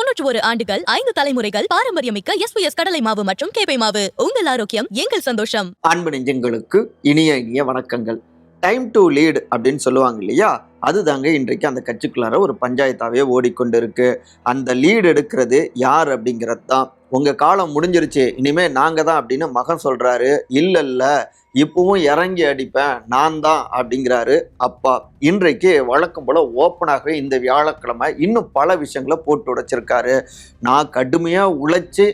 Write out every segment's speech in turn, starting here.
தொன்னூற்று ஒரு ஆண்டுகள் ஐந்து தலைமுறைகள் பாரம்பரியமிக்க எஸ் கடலை மாவு மற்றும் கேப்பை மாவு. உங்கள் ஆரோக்கியம் எங்கள் சந்தோஷம். அன்பு நெஞ்சங்களுக்கு இனிய இனிய வணக்கங்கள். டைம் டு லீட் அப்படின்னு சொல்லுவாங்க இல்லையா? அதுதாங்க இன்றைக்கு அந்த கட்சிக்குள்ளார ஒரு பஞ்சாயத்தாவே ஓடிக்கொண்டு இருக்கு அந்த லீடு எடுக்கிறது யார் அப்படிங்கிறது தான் உங்க காலம் முடிஞ்சிருச்சு இனிமே நாங்க தான் அப்படின்னு மகன் சொல்றாரு. இல்ல இல்ல இப்பவும் இறங்கி அடிப்பேன் நான் தான் அப்படிங்கிறாரு அப்பா. இன்றைக்கு வழக்கம் போல ஓப்பனாகவே இந்த வியாழக்கிழமை இன்னும் பல விஷயங்களை போட்டு உடைச்சிருக்காரு. நான் கடுமையாக உழைச்சி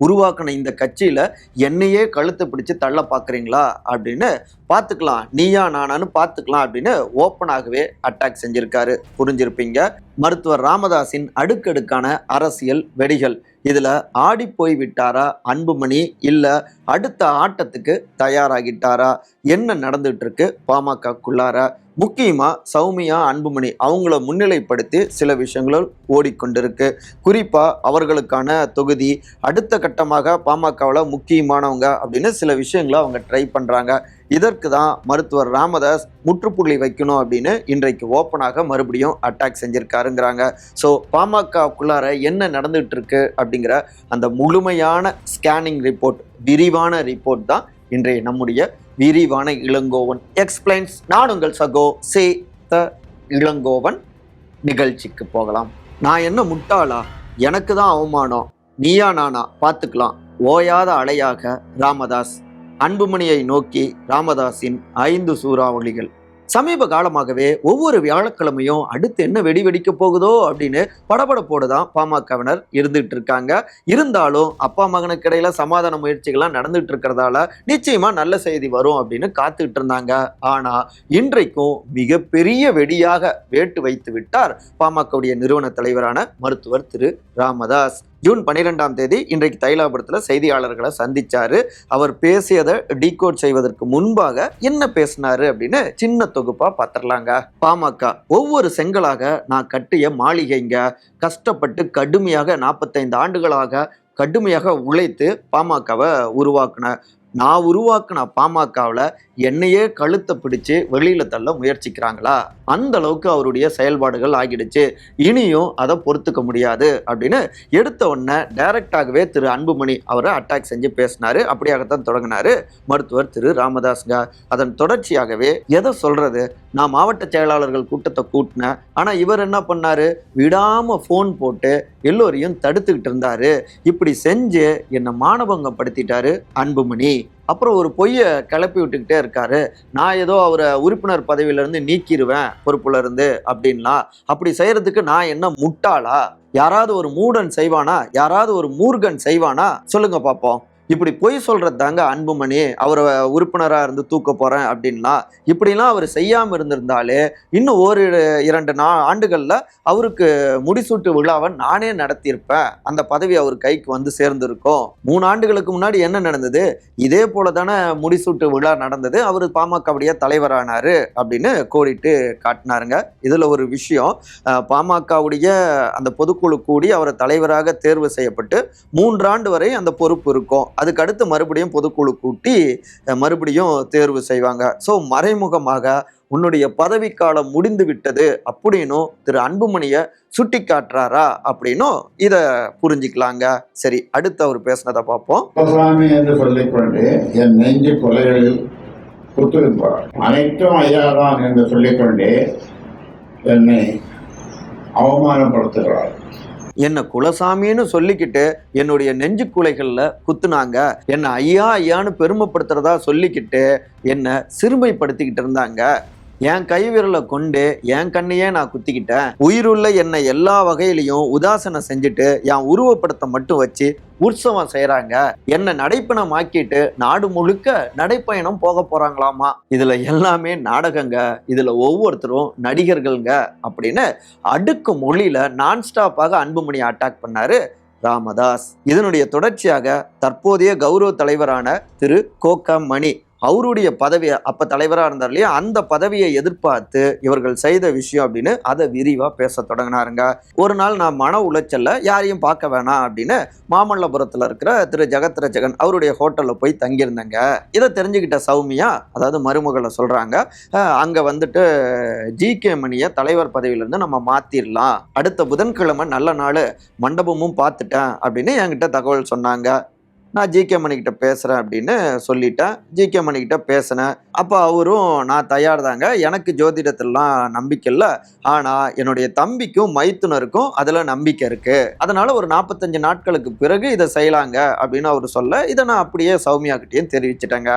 உருவாக்கின இந்த கட்சியில் என்னையே கழுத்தை பிடிச்சி தள்ள பார்க்குறீங்களா அப்படின்னு பார்த்துக்கலாம். நீயா நானான்னு பார்த்துக்கலாம் அப்படின்னு ஓப்பனாகவே அட்டாக் செஞ்சுருக்காரு. புரிஞ்சிருப்பீங்க? மருத்துவர் ராமதாஸின் அடுக்கடுக்கான அரசியல் வெடிகள். இதில் ஆடி போய் விட்டாரா அன்புமணி? இல்லை அடுத்த ஆட்டத்துக்கு தயாராகிட்டாரா? என்ன நடந்துட்டு இருக்கு பாமகக்குள்ளார? முக்கியமாக சௌமியா அன்புமணி அவங்கள முன்னிலைப்படுத்தி சில விஷயங்கள் ஓடிக்கொண்டிருக்கு. குறிப்பாக அவர்களுக்கான தொகுதி அடுத்த கட்டமாக பாமகவில் முக்கியமானவங்க அப்படின்னு சில விஷயங்களை அவங்க ட்ரை பண்ணுறாங்க இதற்கு தான் மருத்துவர் ராமதாஸ் முற்றுப்புள்ளி வைக்கணும் அப்படின்னு இன்றைக்கு ஓப்பனாக மறுபடியும் அட்டாக் செஞ்சிருக்காருங்கிறாங்க. ஸோ பாமகக்குள்ளார என்ன நடந்துகிட்டு இருக்கு அப்படிங்கிற அந்த முழுமையான ஸ்கேனிங் ரிப்போர்ட் விரிவான ரிப்போர்ட் தான் இன்றைய நம்முடைய விரிவான இளங்கோவன். எக்ஸ்பிளைன்ஸ் நான் உங்கள் சகோ சே த இளங்கோவன் நிகழ்ச்சிக்கு போகலாம். நான் என்ன முட்டாளா? எனக்கு தான் அவமானம். நீயா நானா? பார்த்துக்கலாம். ஓயாத அலையாக ராமதாஸ் அன்புமணியை நோக்கி ராமதாஸின் ஐந்து சூறாவளிகள். சமீப காலமாகவே ஒவ்வொரு வியாழக்கிழமையும் அடுத்து என்ன வெடி வெடிக்க போகுதோ அப்படின்னு படபடப்போடு தான் பாமகவினர் இருந்துகிட்டு இருக்காங்க. இருந்தாலும் அப்பா மகனுக்கு இடையில சமாதான முயற்சிகள்லாம் நடந்துட்டு இருக்கிறதால நிச்சயமா நல்ல செய்தி வரும் அப்படின்னு காத்துட்டு இருந்தாங்க. ஆனா இன்றைக்கும் மிகப்பெரிய வெடியாக வேட்டு வைத்து விட்டார் பாமகவுடைய நிறுவன தலைவரான மருத்துவர் திரு ராமதாஸ். ஜூன் பன்னிரெண்டாம் தேதி இன்றைக்கு தைலாபுரத்தில் செய்தியாளர்களை சந்திச்சாரு. அவர் பேசியதை டீகோட் செய்வதற்கு முன்பாக என்ன பேசினாரு அப்படின்னு சின்ன தொகுப்பா பார்த்துடலாங்க பாமக ஒவ்வொரு செங்கலாக நான் கட்டிய மாளிகைங்க கஷ்டப்பட்டு கடுமையாக நாற்பத்தைந்து ஆண்டுகளாக கடுமையாக உழைத்து பாமகவை உருவாக்குன. நான் உருவாக்குன பாமகவில் என்னையே கழுத்தை பிடிச்சு வெளியில தள்ள முயற்சிக்கிறாங்களா? அந்த அளவுக்கு அவருடைய செயல்பாடுகள் ஆகிடுச்சு. இனியும் அதை பொறுத்துக்க முடியாது அப்படின்னு எடுத்த உடனே டைரக்டாகவே திரு அன்புமணி அவரை அட்டாக் செஞ்சு பேசினாரு. அப்படியாகத்தான் தொடங்கினாரு மருத்துவர் திரு ராமதாஸ்கா. அதன் தொடர்ச்சியாகவே எதை சொல்றது? நான் மாவட்ட செயலாளர்கள் கூட்டத்தை கூட்டினேன். ஆனால் இவர் என்ன பண்ணாரு? விடாம ஃபோன் போட்டு எல்லோரையும் தடுத்துக்கிட்டு இருந்தாரு. இப்படி செஞ்சு என்னை மானபங்கம் படுத்திட்டாரு அன்புமணி. அப்புறம் ஒரு பொய்யை கிளப்பி விட்டுக்கிட்டே இருக்காரு. நான் ஏதோ அவரை உறுப்பினர் பதவியிலிருந்து நீக்கிடுவேன் பொறுப்புல இருந்து அப்படின்லாம் அப்படி செய்யறதுக்கு நான் என்ன முட்டாளா? யாராவது ஒரு மூடன் செய்வானா? யாராவது ஒரு மூர்கன் செய்வானா? சொல்லுங்க பார்ப்போம் இப்படி பொய் சொல்றது தாங்க அன்புமணி அவரை உறுப்பினராக இருந்து தூக்க போறேன் அப்படின்னா இப்படிலாம் அவர் செய்யாமல் இருந்திருந்தாலே இன்னும் ஒரு இரண்டு நா ஆண்டுகளில் அவருக்கு முடிசூட்டு விழாவை நானே நடத்தியிருப்பேன். அந்த பதவி அவர் கைக்கு வந்து சேர்ந்திருக்கும். மூணு ஆண்டுகளுக்கு முன்னாடி என்ன நடந்தது? இதே போல தானே முடிசூட்டு விழா நடந்தது. அவர் பாமகவுடைய தலைவரானாரு அப்படின்னு கோடிட்டு காட்டினாருங்க. இதில் ஒரு விஷயம் பாமகவுடைய அந்த பொதுக்குழு கூடி அவரை தலைவராக தேர்வு செய்யப்பட்டு மூன்றாண்டு வரை அந்த பொறுப்பு இருக்கும். அதுக்கு அடுத்து மறுபடியும் பொதுக்குழு கூட்டி மறுபடியும் தேர்வு செய்வாங்க. ஸோ மறைமுகமாக உன்னுடைய பதவிக்காலம் முடிந்து விட்டது அப்படின்னும் திரு அன்புமணியை சுட்டி காட்டுறாரா அப்படின்னும் இதை புரிஞ்சுக்கலாங்க. சரி அடுத்து அவர் பேசினதை பார்ப்போம். என்று சொல்லிக்கொண்டு என் நெஞ்சு கொலைகளில் குத்திருப்பார் அனைத்தும் ஐயாதான் என்று சொல்லிக்கொண்டே என்னை அவமானப்படுத்துகிறார். என்னை குலசாமின்னு சொல்லிக்கிட்டு என்னுடைய நெஞ்சு குலைகளில் குத்துனாங்க. என்னை ஐயா ஐயான்னு பெருமைப்படுத்துறதா சொல்லிக்கிட்டு என்னை சிறுமைப்படுத்திக்கிட்டு இருந்தாங்க. என் கை விரலை கொண்டு என் கண்ணையே நான் குத்திக்கிட்டேன். உயிருள்ள என்னை எல்லா வகையிலையும் உதாசனம் செஞ்சுட்டு என் உருவப்படத்தை மட்டும் வச்சு உற்சவம் செய்கிறாங்க என்னை நடைப்பயணம் ஆக்கிட்டு நாடு முழுக்க நடைப்பயணம் போக போகிறாங்களாமா இதில் எல்லாமே நாடகங்க. இதில் ஒவ்வொருத்தரும் நடிகர்கள்ங்க அப்படின்னு அடுக்கு மொழியில் நான் ஸ்டாப்பாக அன்புமணி அட்டாக் பண்ணாரு ராமதாஸ். இதனுடைய தொடர்ச்சியாக தற்போதைய கௌரவ தலைவரான திரு கோக மணி. அவருடைய பதவியை அப்போ தலைவராக இருந்தார் இல்லையா? அந்த பதவியை எதிர்பார்த்து இவர்கள் செய்த விஷயம் அப்படின்னு அதை விரிவாக பேச தொடங்கினாருங்க. ஒரு நாள் நான் மன உளைச்சலில் யாரையும் பார்க்க வேணாம் அப்படின்னு மாமல்லபுரத்தில் இருக்கிற திரு ஜெகத் அவருடைய ஹோட்டலில் போய் தங்கியிருந்தேங்க. இதை தெரிஞ்சுக்கிட்ட சௌமியா அதாவது மருமகளை சொல்கிறாங்க அங்கே வந்துட்டு ஜி கே மணியை தலைவர் பதவியிலிருந்து நம்ம மாற்றிடலாம் அடுத்த புதன்கிழமை நல்ல நாள் மண்டபமும் பார்த்துட்டேன் அப்படின்னு என்கிட்ட தகவல் சொன்னாங்க. நான் ஜிகே மணிக்கிட்ட பேசுகிறேன் அப்படின்னு சொல்லிட்டேன். ஜிகே மணிக்கிட்ட பேசினேன். அப்போ அவரும் நான் தயார் தாங்க எனக்கு ஜோதிடத்திலலாம் நம்பிக்கை இல்லை. ஆனால் என்னுடைய தம்பிக்கும் மைத்துனருக்கும் அதில் நம்பிக்கை இருக்குது அதனால் ஒரு நாற்பத்தஞ்சு நாட்களுக்கு பிறகு இதை செய்யலாங்க. அப்படின்னு அவர் சொல்ல இதை நான் அப்படியே சௌமியா கிட்டேயும் தெரிவிச்சிட்டேங்க.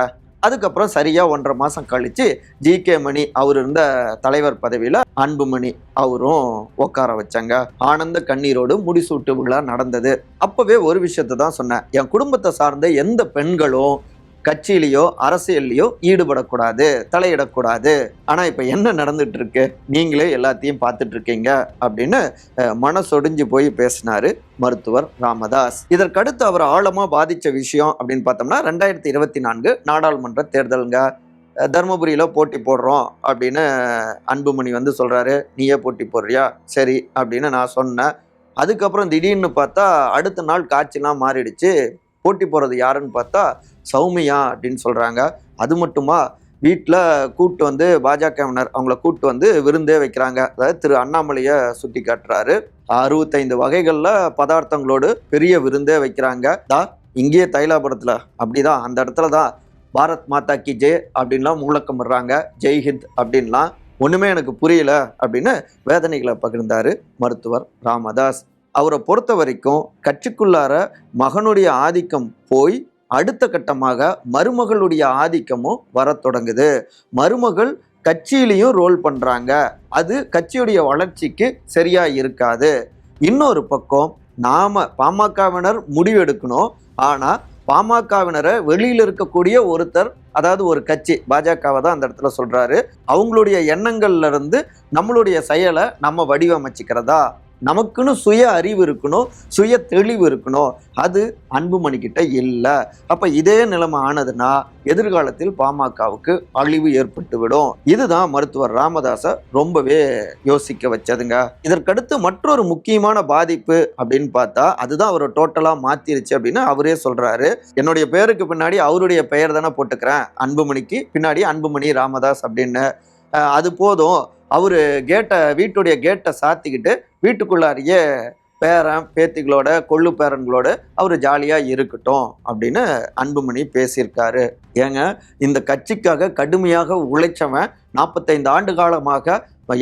அதுக்கப்புறம் சரியா ஒன்றரை மாசம் கழிச்சு ஜி கே மணி அவர் இருந்த தலைவர் பதவியில அன்புமணி அவரும் உட்கார வச்சாங்க. ஆனந்த கண்ணீரோடு முடிசூட்டு விழா நடந்தது. அப்பவே ஒரு விஷயத்தை தான் சொன்னேன். என் குடும்பத்தை சார்ந்த எந்த பெண்களும் கட்சியிலையோ அரசியல்லையோ ஈடுபடக்கூடாது தலையிடக்கூடாது. ஆனா இப்ப என்ன நடந்துட்டு இருக்கு நீங்களே எல்லாத்தையும் பார்த்துட்டு இருக்கீங்க அப்படின்னு மனசொடிஞ்சு போய் பேசினாரு மருத்துவர் ராமதாஸ். இதற்கடுத்து அவர் ஆழமா பாதிச்ச விஷயம் அப்படின்னு பார்த்தோம்னா ரெண்டாயிரத்தி இருபத்தி நான்கு நாடாளுமன்ற தேர்தலுங்க. தருமபுரியில் தர்மபுரியில போட்டி போடுறோம் அப்படின்னு அன்புமணி வந்து சொல்றாரு. நீயே போட்டி போடுறியா? சரி அப்படின்னு நான் சொன்னேன். அதுக்கப்புறம் திடீர்னு பார்த்தா அடுத்த நாள் காட்சிலாம் மாறிடுச்சு. போட்டி போறது யாருன்னு பார்த்தா சௌமியா அப்படின்னு சொல்கிறாங்க அது மட்டுமா? வீட்டில் கூட்டு வந்து பாஜகவினர் அவங்கள கூட்டு வந்து விருந்தே வைக்கிறாங்க. அதாவது திரு அண்ணாமலையை சுட்டி காட்டுறாரு. அறுபத்தைந்து வகைகளில் பதார்த்தங்களோடு பெரிய விருந்தே வைக்கிறாங்க. தா இங்கேயே தைலாபுரத்தில். அப்படிதான் அந்த இடத்துல தான் பாரத் மாதா கி ஜெய் அப்படின்லாம் முழக்கமிடுறாங்க. ஜெய்ஹிந்த் அப்படின்லாம் ஒன்றுமே எனக்கு புரியல அப்படின்னு வேதனைகளை பகிர்ந்தார் மருத்துவர் ராமதாஸ். அவரை பொறுத்த வரைக்கும் கட்சிக்குள்ளார மகனுடைய ஆதிக்கம் போய் அடுத்த கட்டமாக மருமகளுடைய ஆதிக்கமும் வரத் தொடங்குது. மருமகள் கட்சியிலையும் ரோல் பண்ணுறாங்க அது கட்சியுடைய வளர்ச்சிக்கு சரியா இருக்காது. இன்னொரு பக்கம் நாம பாமகவினர் முடிவெடுக்கணும். ஆனால் பாமகவினரை வெளியில் இருக்கக்கூடிய ஒருத்தர் அதாவது ஒரு கட்சி பாஜகவை தான் அந்த இடத்துல சொல்கிறாரு அவங்களுடைய எண்ணங்கள்ல இருந்து நம்மளுடைய செயலை நம்ம வடிவமைச்சிக்கிறதா? நமக்குன்னு சுய அறிவு இருக்கணும் சுய தெளிவு இருக்கணும். அது அன்புமணிக்கிட்ட இல்லை. அப்போ இதே நிலைமை ஆனதுன்னா எதிர்காலத்தில் பாமகவுக்கு அழிவு ஏற்பட்டுவிடும். இதுதான் மருத்துவர் ராமதாஸை ரொம்பவே யோசிக்க வச்சதுங்க. இதற்கடுத்து மற்றொரு முக்கியமான பாதிப்பு அப்படின்னு பார்த்தா அதுதான் அவரை டோட்டலாக மாத்திருச்சு அப்படின்னு அவரே சொல்கிறாரு என்னுடைய பேருக்கு பின்னாடி அவருடைய பெயர் தானே போட்டுக்கிறேன். அன்புமணிக்கு பின்னாடி அன்புமணி ராமதாஸ் அப்படின்னு. அது போதும். அவர் கேட்டை வீட்டுடைய கேட்டை சாத்திக்கிட்டு வீட்டுக்குள்ளாரியே பேரன் பேத்திகளோட கொள்ளு பேரன்களோட அவர் ஜாலியாக இருக்கட்டும் அப்படின்னு அன்புமணி பேசியிருக்காரு. ஏங்க இந்த கட்சிக்காக கடுமையாக உழைச்சவன் நாற்பத்தைந்து ஆண்டு காலமாக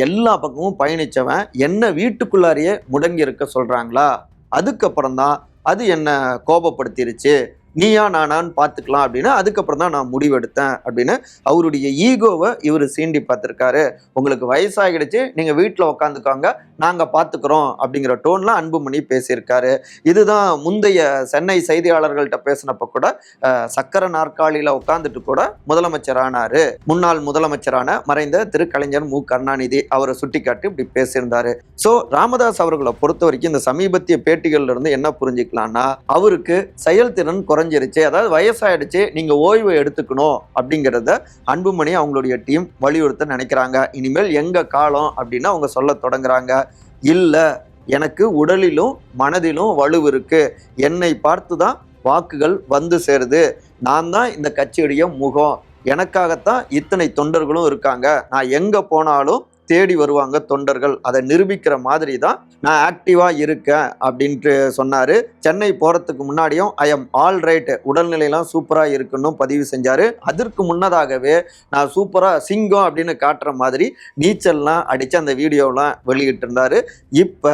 எல்லா பக்கமும் பயணிச்சவன் என்ன வீட்டுக்குள்ளாரியே முடங்கி இருக்க சொல்கிறாங்களா அதுக்கப்புறம் தான் அது என்ன கோபப்படுத்திருச்சு? நீயா நானான்னு பார்த்துக்கலாம் அப்படின்னு அதுக்கப்புறம் தான் நான் முடிவெடுத்தேன் அப்படின்னு அவருடைய ஈகோவை இவர் சீண்டி பார்த்துருக்காரு. உங்களுக்கு வயசாகிடுச்சு நீங்கள் வீட்டில் உட்காந்துக்கோங்க நாங்கள் பார்த்துக்குறோம் அப்படிங்கிற டோனில் அன்புமணி பேசியிருக்காரு. இதுதான் முந்தைய சென்னை செய்தியாளர்கள்ட்ட பேசினப்போ கூட சக்கர நாற்காலியில் உட்காந்துட்டு கூட முதலமைச்சரானார். முன்னாள் முதலமைச்சரான மறைந்த திரு கலைஞர் மு. கருணாநிதி அவரை சுட்டிக்காட்டி இப்படி பேசியிருந்தாரு. ஸோ ராமதாஸ் அவர்களை பொறுத்த வரைக்கும் இந்த சமீபத்திய பேட்டிகள்ல இருந்து என்ன புரிஞ்சுக்கலாம்னா அவருக்கு செயல்திறன் குறைஞ்சிருச்சு அதாவது வயசாயிடுச்சு நீங்க ஓய்வு எடுத்துக்கணும் அப்படிங்கிறத அன்புமணி அவங்களுடைய டீம் வலியுறுத்த நினைக்கிறாங்க. இனிமேல் எங்க காலம் அப்படின்னு அவங்க சொல்ல தொடங்குறாங்க. இல்ல எனக்கு உடலிலும் மனதிலும் வலு இருக்கு. என்னை பார்த்து தான் வாக்குகள் வந்து சேருது. நான் தான் இந்த கட்சியுடைய முகம். எனக்காகத்தான் இத்தனை தொண்டர்களும் இருக்காங்க. நான் எங்க போனாலும் தேடி வருவாங்க தொண்டர்கள். அதை நிரூபிக்கிற மாதிரி தான் நான் ஆக்டிவாக இருக்கேன் அப்படின்ட்டு சொன்னார். சென்னை போகிறதுக்கு முன்னாடியும் ஐ எம் ஆல் ரைட் உடல்நிலையெல்லாம் சூப்பராக இருக்குன்னு பதிவு செஞ்சார். அதற்கு முன்னதாகவே நான் சூப்பராக சிங்கம் அப்படின்னு காட்டுற மாதிரி நீச்சல்லாம் அடித்து அந்த வீடியோலாம் வெளியிட்டிருந்தார். இப்போ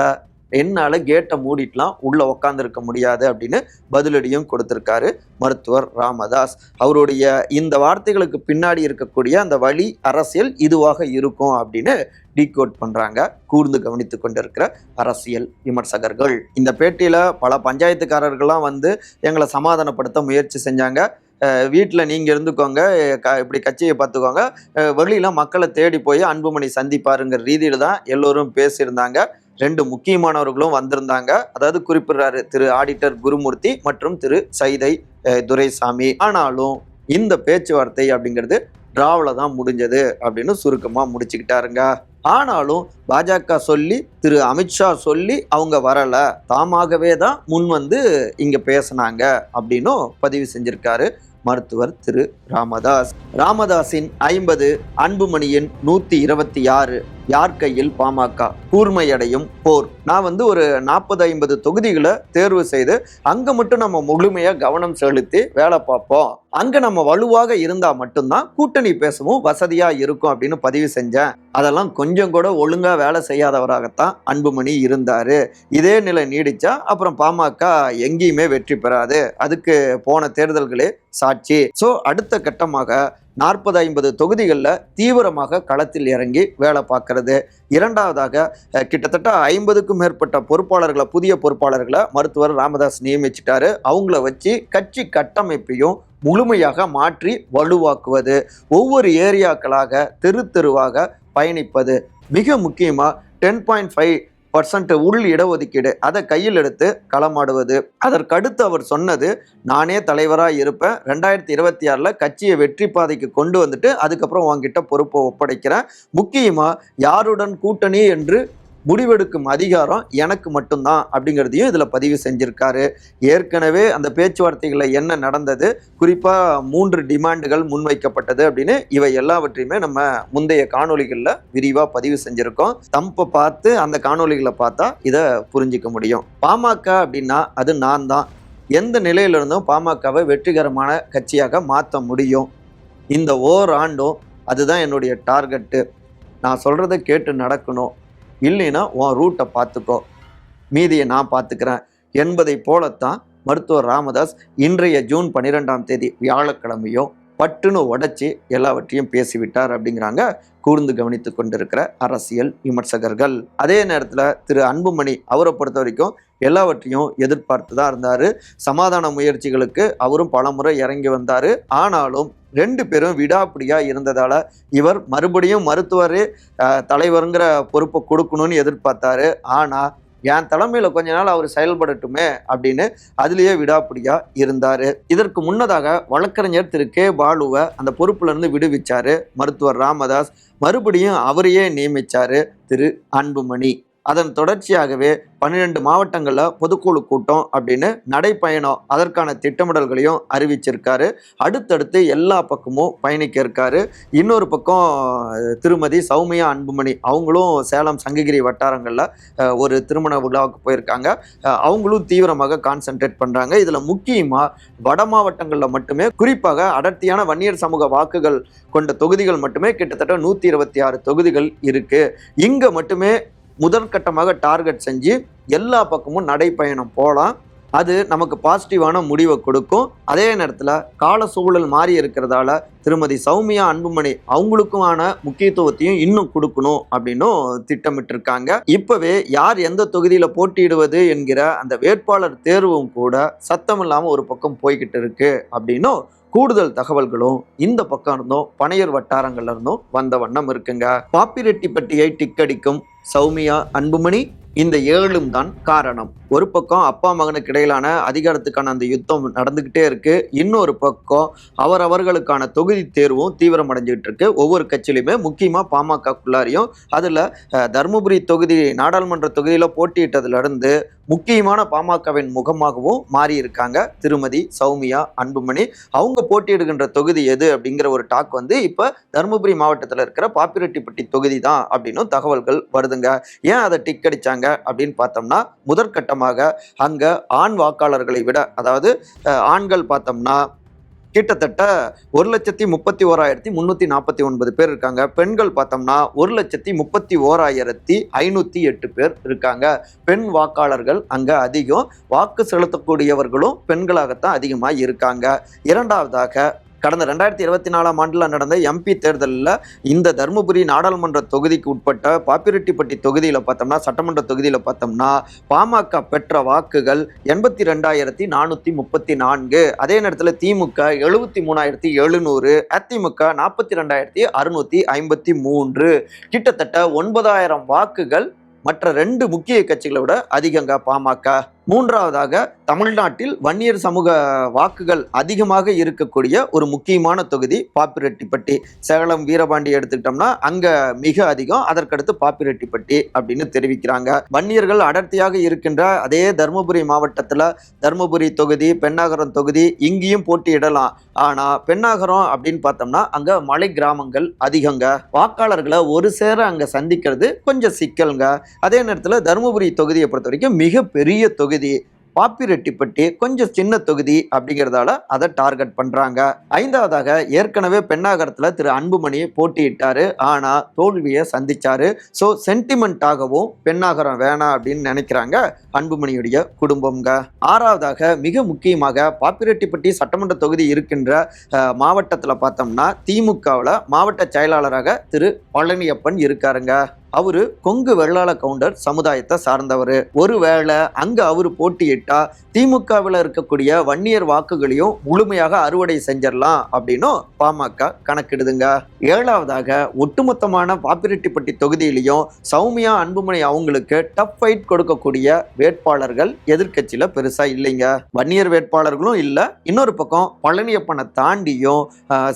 என்னால் கேட்டை மூடிட்டுலாம் உள்ளே உக்காந்துருக்க முடியாது அப்படின்னு பதிலடியும் கொடுத்துருக்காரு மருத்துவர் ராமதாஸ். அவருடைய இந்த வார்த்தைகளுக்கு பின்னாடி இருக்கக்கூடிய அந்த வழி அரசியல் இதுவாக இருக்கும் அப்படின்னு டீகோட் பண்ணுறாங்க கூர்ந்து கவனித்து கொண்டிருக்கிற அரசியல் விமர்சகர்கள். இந்த பேட்டியில் பல பஞ்சாயத்துக்காரர்கள்லாம் வந்து எங்களை சமாதானப்படுத்த முயற்சி செஞ்சாங்க. வீட்டில் நீங்கள் இருந்துக்கோங்க க இப்படி கட்சியை பார்த்துக்கோங்க. வெளியில் வெளியில மக்களை தேடி போய் அன்புமணி சந்திப்பாருங்கிற ரீதியில் தான் எல்லோரும் பேசியிருந்தாங்க. ரெண்டு முக்கியமானவர்களும் வந்திருந்தாங்க. அதாவது குறிப்பிடுறாரு திரு ஆடிட்டர் குருமூர்த்தி மற்றும் திரு சைதை துரைசாமி. ஆனாலும் இந்த பேச்சுவார்த்தை அப்படிங்கிறது டிராவில் தான் முடிஞ்சது அப்படின்னு சுருக்கமாக முடிச்சுக்கிட்டாருங்க. ஆனாலும் பாஜக சொல்லி திரு அமித்ஷா சொல்லி அவங்க வரலை. தாமாகவே தான் முன் வந்து இங்கே பேசினாங்க அப்படின்னும் பதிவு செஞ்சிருக்காரு மருத்துவர் திரு ராமதாஸ். ராமதாஸின் ஐம்பது அன்புமணியின் நூற்றி இருபத்தி ஆறு யார் கையில் பாமக? கூர்மையடையும் போர். நான் வந்து ஒரு நாற்பது ஐம்பது தொகுதிகளை தேர்வு செய்து அங்க மட்டும் நம்ம முழுமையா கவனம் செலுத்தி வேலை பார்ப்போம். அங்க நம்ம வலுவாக இருந்தா மட்டும்தான் கூட்டணி பேசவும் வசதியா இருக்கும் அப்படின்னு பதிவு செஞ்சேன். அதெல்லாம் கொஞ்சம் கூட ஒழுங்கா வேலை செய்யாதவராகத்தான் அன்புமணி இருந்தாரு. இதே நிலை நீடிச்சா அப்புறம் பாமக எங்கேயுமே வெற்றி பெறாது. அதுக்கு போன தேர்தல்களே சாட்சி. ஸோ அடுத்த கட்டமாக நாற்பது ஐம்பது தொகுதிகளில் தீவிரமாக களத்தில் இறங்கி வேலை பார்க்கறது. இரண்டாவதாக கிட்டத்தட்ட ஐம்பதுக்கும் மேற்பட்ட பொறுப்பாளர்களை புதிய பொறுப்பாளர்களை மருத்துவர் ராமதாஸ் நியமிச்சிட்டாரு. அவங்கள வச்சு கட்சி கட்டமைப்பையும் முழுமையாக மாற்றி வலுவாக்குவது ஒவ்வொரு ஏரியாக்களாக தெரு தெருவாக பயணிப்பது மிக முக்கியமாக டென் பாயிண்ட் ஃபைவ் பர்சன்ட் உள் இடஒதுக்கீடு அதை கையில் எடுத்து களமாடுவது. அதற்கடுத்து அவர் சொன்னது நானே தலைவராக இருப்பேன். ரெண்டாயிரத்தி இருபத்தி ஆறில் கட்சியை வெற்றி பாதைக்கு கொண்டு வந்துட்டு அதுக்கப்புறம் உங்ககிட்ட பொறுப்பை ஒப்படைக்கிறேன். முக்கியமாக யாருடன் கூட்டணி என்று முடிவெடுக்கும் அதிகாரம் எனக்கு மட்டும்தான் அப்படிங்கிறதையும் இதில் பதிவு செஞ்சுருக்காரு. ஏற்கனவே அந்த பேச்சுவார்த்தைகளில் என்ன நடந்தது? குறிப்பாக மூன்று டிமாண்டுகள் முன்வைக்கப்பட்டது அப்படின்னு இவை எல்லாவற்றையுமே நம்ம முந்தைய காணொளிகளில் விரிவாக பதிவு செஞ்சுருக்கோம். தம்பை பார்த்து அந்த காணொளிகளை பார்த்தா இதை புரிஞ்சிக்க முடியும். பாமக அப்படின்னா அது நான் தான். எந்த நிலையிலிருந்தும் பாமகவை வெற்றிகரமான கட்சியாக மாற்ற முடியும். இந்த ஓராண்டும் அதுதான் என்னுடைய டார்கெட்டு. நான் சொல்கிறத கேட்டு நடக்கணும். இல்லைன்னா உன் ரூட்டை பார்த்துக்கோ. மீதியை நான் பார்த்துக்கிறேன். என்பதை போலத்தான் மருத்துவர் ராமதாஸ் இன்றைய ஜூன் பன்னிரெண்டாம் தேதி வியாழக்கிழமையும் பட்டுன்னு உடைச்சி எல்லாவற்றையும் பேசிவிட்டார் அப்படிங்கிறாங்க கூர்ந்து கவனித்து கொண்டிருக்கிற அரசியல் விமர்சகர்கள். அதே நேரத்தில் திரு அன்புமணி அவரை பொறுத்த வரைக்கும் எல்லாவற்றையும் எதிர்பார்த்து தான் இருந்தார். சமாதான முயற்சிகளுக்கு அவரும் பலமுறை இறங்கி வந்தார். ஆனாலும் ரெண்டு பேரும் விடாப்பிடியாக இருந்ததால் இவர் மறுபடியும் மருத்துவரே தலைவருங்கிற பொறுப்பை கொடுக்கணும்னு எதிர்பார்த்தாரு. ஆனால் என் தலைமையில் கொஞ்ச நாள் அவர் செயல்படட்டுமே அப்படின்னு அதுலேயே விடாப்பிடியா இருந்தார். இதற்கு முன்னதாக வழக்கறிஞர் திரு. கே. பாலுவை அந்த பொறுப்புலேருந்து விடுவிச்சார் மருத்துவர் ராமதாஸ். மறுபடியும் அவரையே நியமித்தார் திரு. அன்புமணி. அதன் தொடர்ச்சியாகவே பன்னிரெண்டு மாவட்டங்களில் பொதுக்குழு கூட்டம் அப்படின்னு நடைப்பயணம் அதற்கான திட்டமிடல்களையும் அறிவிச்சிருக்காரு. அடுத்தடுத்து எல்லா பக்கமும் பயணிக்க இருக்காரு. இன்னொரு பக்கம் திருமதி சௌமியா அன்புமணி அவங்களும் சேலம் சங்ககிரி வட்டாரங்களில் ஒரு திருமண விழாவுக்கு போயிருக்காங்க. அவங்களும் தீவிரமாக கான்சென்ட்ரேட் பண்ணுறாங்க இதில் முக்கியமாக வட மாவட்டங்களில் மட்டுமே குறிப்பாக அடர்த்தியான வன்னியர் சமூக வாக்குகள் கொண்ட தொகுதிகள் மட்டுமே கிட்டத்தட்ட நூற்றி இருபத்தி ஆறு தொகுதிகள் இருக்குது இங்கே மட்டுமே முதற்கட்டமாக டார்கெட் செஞ்சு எல்லா பக்கமும் நடைப்பயணம் போகலாம். அது நமக்கு பாசிட்டிவான முடிவை கொடுக்கும். அதே நேரத்தில் கால சூழல் மாறி இருக்கிறதால திருமதி சௌமியா அன்புமணி அவங்களுக்குமான முக்கியத்துவத்தையும் இன்னும் கொடுக்கணும் அப்படின்னும் திட்டமிட்டிருக்காங்க. இப்பவே யார் எந்த தொகுதியில போட்டியிடுவது என்கிற அந்த வேட்பாளர் தேர்வும் கூட சத்தம் இல்லாமல் ஒரு பக்கம் போய்கிட்டு இருக்கு அப்படின்னும் கூடுதல் தகவல்களும் இந்த பக்கம் இருந்தும் பனையர் வட்டாரங்கள்ல இருந்தும் வந்த வண்ணம் இருக்குங்க. பாப்பிரெட்டிப்பட்டியை டிக்கடிக்கும் சௌமியா அன்புமணி இந்த ஏழும் தான் காரணம். ஒரு பக்கம் அப்பா மகனுக்கு இடையிலான அதிகாரத்துக்கான அந்த யுத்தம் நடந்துக்கிட்டே இருக்கு. இன்னொரு பக்கம் அவரவர்களுக்கான தொகுதி தேர்வும் தீவிரம் அடைஞ்சிட்டு இருக்கு. ஒவ்வொரு கட்சியிலுமே முக்கியமா பாமகக்குள்ளாரையும் அதுல தருமபுரி தொகுதி நாடாளுமன்ற தொகுதியில போட்டியிட்டதுல இருந்து முக்கியமான பாமகவின் முகமாகவும் மாறி இருக்காங்க திருமதி சௌமியா அன்புமணி அவங்க போட்டியிடுகின்ற தொகுதி எது அப்படிங்கிற ஒரு டாக் வந்து இப்போ தருமபுரி மாவட்டத்தில் இருக்கிற பாப்பிரெட்டிப்பட்டி தொகுதி தான் அப்படின்னும் தகவல்கள் வருதுங்க. ஏன் அதை டிக் அடித்தாங்க அப்படின்னு பார்த்தோம்னா முதற்கட்டமாக அங்கே ஆண் வாக்காளர்களை விட அதாவது ஆண்கள் பார்த்தோம்னா கிட்டத்தட்ட ஒரு லட்சத்தி முப்பத்தி ஓராயிரத்தி முந்நூற்றி நாற்பத்தி ஒன்பது பேர் இருக்காங்க. பெண்கள் பார்த்தோம்னா ஒரு லட்சத்தி முப்பத்தி ஓராயிரத்தி ஐநூற்றி எட்டு பேர் இருக்காங்க. பெண் வாக்காளர்கள் அங்கே அதிகம். வாக்கு செலுத்தக்கூடியவர்களும் பெண்களாகத்தான் அதிகமாக இருக்காங்க. இரண்டாவதாக கடந்த ரெண்டாயிரத்தி இருபத்தி நாலாம் ஆண்டில் நடந்த எம்பி தேர்தலில் இந்த தருமபுரி நாடாளுமன்ற தொகுதிக்கு உட்பட்ட பாப்பிரெட்டிப்பட்டி தொகுதியில் பார்த்தோம்னா சட்டமன்ற தொகுதியில் பார்த்தோம்னா பாமக பெற்ற வாக்குகள் எண்பத்தி ரெண்டாயிரத்தி நானூற்றி முப்பத்தி நான்கு. அதே நேரத்தில் திமுக எழுபத்தி மூணாயிரத்தி எழுநூறு அதிமுக நாற்பத்தி ரெண்டாயிரத்தி அறுநூற்றி ஐம்பத்தி மூன்று. கிட்டத்தட்ட ஒன்பதாயிரம் வாக்குகள் மற்ற ரெண்டு முக்கிய கட்சிகளை விட அதிகங்க பாமக. மூன்றாவதாக தமிழ்நாட்டில் வன்னியர் சமூக வாக்குகள் அதிகமாக இருக்கக்கூடிய ஒரு முக்கியமான தொகுதி பாப்பிரெட்டிப்பட்டி. சேலம் வீரபாண்டி எடுத்துக்கிட்டோம்னா அங்க மிக அதிகம். அதற்கடுத்து பாப்பிரெட்டிப்பட்டி அப்படின்னு தெரிவிக்கிறாங்க. வன்னியர்கள் அடர்த்தியாக இருக்கின்ற அதே தருமபுரி மாவட்டத்தில் தருமபுரி தொகுதி பெண்ணாகரம் தொகுதி இங்கேயும் போட்டியிடலாம். ஆனா பெண்ணாகரம் அப்படின்னு பார்த்தோம்னா அங்க மலை கிராமங்கள் அதிகங்க. வாக்காளர்களை ஒரு சேர அங்க சந்திக்கிறது கொஞ்சம் சிக்கல்ங்க. அதே நேரத்தில் தருமபுரி தொகுதியை பொறுத்த வரைக்கும் மிக பெரிய தொகுதி பாப்பிரெட்டிப்பட்டி கொஞ்சம் சின்ன தொகுதி அப்படிங்கிறதால அதை டார்கெட் பண்ணுறாங்க ஐந்தாவதாக ஏற்கனவே பெண்ணாகரத்தில் திரு அன்புமணி போட்டியிட்டாரு. ஆனால் தோல்வியை சந்தித்தார் ஸோ சென்டிமெண்ட்டாகவும் பெண்ணாகரம் வேணாம் அப்படின்னு நினைக்கிறாங்க அன்புமணியுடைய குடும்பம்ங்க. ஆறாவதாக மிக முக்கியமாக பாப்பிரெட்டிப்பட்டி சட்டமன்ற தொகுதி இருக்கின்ற மாவட்டத்தில் பார்த்தோம்னா திமுகவில் மாவட்ட செயலாளராக திரு பழனியப்பன் இருக்காருங்க. அவரு கொங்கு வெள்ளாள கவுண்டர் சமுதாயத்தை சார்ந்தவர். ஒருவேளை அங்க அவரு போட்டியிட்டா திமுகவில் இருக்கக்கூடிய வன்னியர் வாக்குகளையும் முழுமையாக அறுவடை செஞ்சிடலாம் அப்படின்னும் பாமக கணக்கிடுதுங்க. ஏழாவதாக ஒட்டுமொத்தமான பாப்பிரெட்டிப்பட்டி தொகுதியிலையும் சௌமியா அன்புமணி அவங்களுக்கு டப் ஃபைட் கொடுக்கக்கூடிய வேட்பாளர்கள் எதிர்கட்சியில பெருசா இல்லைங்க. வன்னியர் வேட்பாளர்களும் இல்லை இன்னொரு பக்கம் பழனியப்பனை தாண்டியும்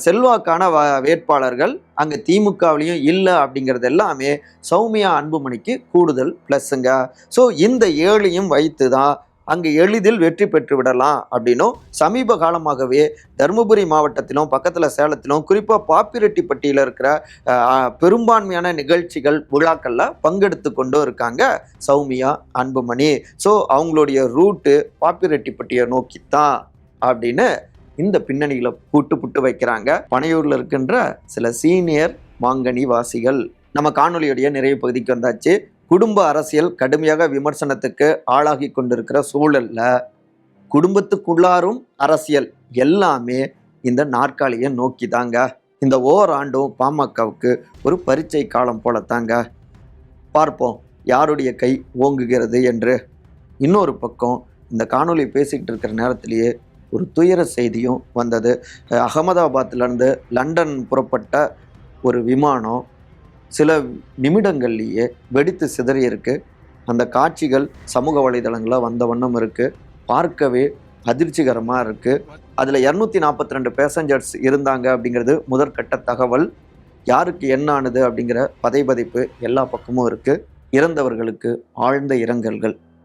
செல்வாக்கான வேட்பாளர்கள் அங்க திமுகவிலையும் இல்லை அப்படிங்கிறது எல்லாமே சௌமியா அன்புமணிக்கு கூடுதல் ப்ளஸ்ஸுங்க ஸோ இந்த ஏழையும் வைத்து தான் அங்கே எளிதில் வெற்றி பெற்று விடலாம் அப்படின்னும் சமீப காலமாகவே தருமபுரி மாவட்டத்திலும் பக்கத்தில் சேலத்திலும் குறிப்பாக பாப்பிரெட்டிப்பட்டியில் இருக்கிற பெரும்பான்மையான நிகழ்ச்சிகள் விழாக்களில் பங்கெடுத்து கொண்டும் இருக்காங்க சௌமியா அன்புமணி. ஸோ அவங்களுடைய ரூட்டு பாப்பிரெட்டிப்பட்டியை நோக்கித்தான் அப்படின்னு இந்த பின்னணியில் கூட்டு புட்டு வைக்கிறாங்க. பனையூரில் இருக்கின்ற சில சீனியர் மாங்கனி வாசிகள் நம்ம காணொலியுடைய நிறைவு பகுதிக்கு வந்தாச்சு. குடும்ப அரசியல் கடுமையாக விமர்சனத்துக்கு ஆளாகி கொண்டிருக்கிற சூழல்ல குடும்பத்துக்குள்ளாரும் அரசியல் எல்லாமே இந்த நாற்காலியை நோக்கி தாங்க இந்த ஓராண்டும் பாமகவுக்கு ஒரு பரீட்சை காலம் போலத்தாங்க. பார்ப்போம் யாருடைய கை ஓங்குகிறது என்று. இன்னொரு பக்கம் இந்த காணொலி பேசிக்கிட்டு இருக்கிற நேரத்திலேயே ஒரு துயர செய்தியும் வந்தது. அகமதாபாத்திலேருந்து அகமதாபாத்லேருந்து லண்டன் புறப்பட்ட ஒரு விமானம் சில நிமிடங்கள்லேயே வெடித்து சிதறியிருக்கு அந்த காட்சிகள் சமூக வலைதளங்களில் வந்த வண்ணம் இருக்குது பார்க்கவே அதிர்ச்சிகரமாக இருக்குது அதில் இரநூத்தி நாற்பத்தி ரெண்டு பேசஞ்சர்ஸ் இருந்தாங்க அப்படிங்கிறது முதற்கட்ட தகவல். யாருக்கு என்ன ஆனது அப்படிங்கிற பதைபதைப்பு எல்லா பக்கமும் இருக்குது இறந்தவர்களுக்கு ஆழ்ந்த இரங்கல்கள்.